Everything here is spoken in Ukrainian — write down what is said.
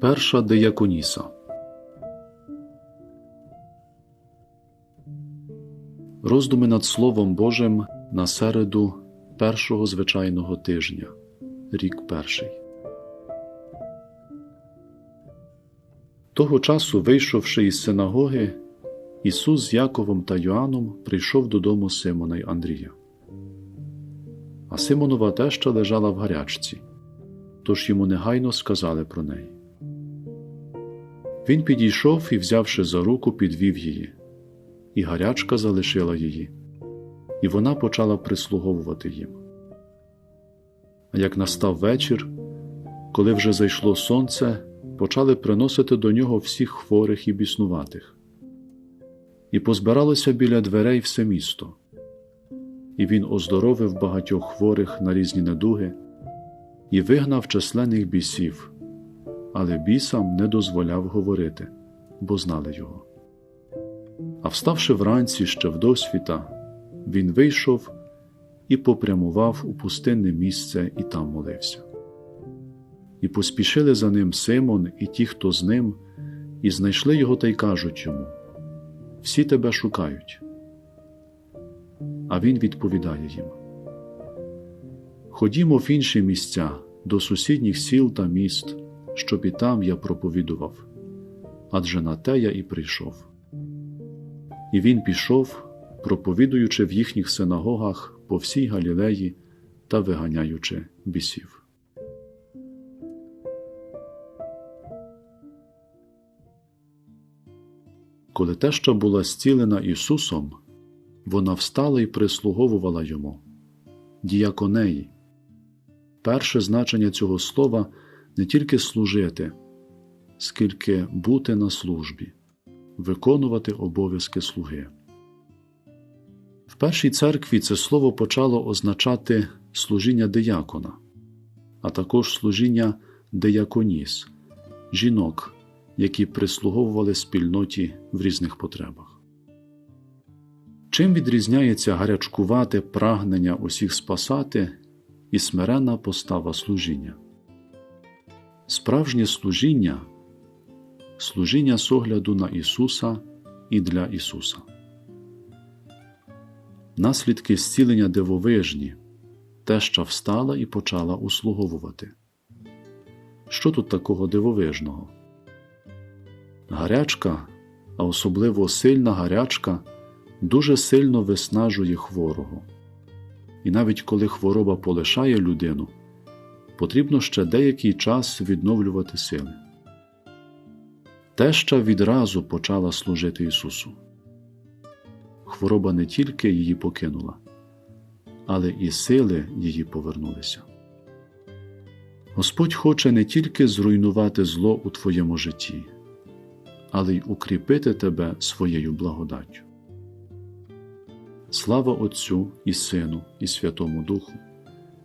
Перша дияконіса Роздуми над Словом Божим на середу першого звичайного тижня, рік перший. Того часу, вийшовши із синагоги, Ісус з Яковом та Йоанном прийшов додому Симона й Андрія. А Симонова теща лежала в гарячці, тож йому негайно сказали про неї. Він підійшов і, взявши за руку, підвів її, і гарячка залишила її, і вона почала прислуговувати їм. А як настав вечір, коли вже зайшло сонце, почали приносити до нього всіх хворих і біснуватих. І позбиралося біля дверей все місто, і він оздоровив багатьох хворих на різні недуги і вигнав численних бісів, але бісам не дозволяв говорити, бо знали його. А вставши вранці ще в досвіта, він вийшов і попрямував у пустинне місце і там молився. І поспішили за ним Симон і ті, хто з ним, і знайшли його та й кажуть йому Всі тебе шукають. А він відповідає їм Ходімо в інші місця до сусідніх сіл та міст, щоб і там я проповідував, адже на те я і прийшов. І він пішов, проповідуючи в їхніх синагогах по всій Галілеї та виганяючи бісів. Коли теща була зцілена Ісусом, вона встала і прислуговувала йому, діяконеї. Перше значення цього слова не тільки служити, скільки бути на службі, виконувати обов'язки слуги. В першій церкві це слово почало означати служіння диякона, а також служіння дияконіс, жінок, які прислуговували спільноті в різних потребах. Чим відрізняється гарячкувате прагнення усіх спасати і смиренна постава служіння? Справжнє служіння служіння з огляду на Ісуса і для Ісуса. Наслідки зцілення дивовижні, теща встала і почала услуговувати. Що тут такого дивовижного? Гарячка, а особливо сильна гарячка, дуже сильно виснажує хворого. І навіть коли хвороба полишає людину, потрібно ще деякий час відновлювати сили. Теща відразу почала служити Ісусу. Хвороба не тільки її покинула, але і сили її повернулися. Господь хоче не тільки зруйнувати зло у твоєму житті, але й укріпити тебе своєю благодаттю. Слава Отцю і Сину, і Святому Духу,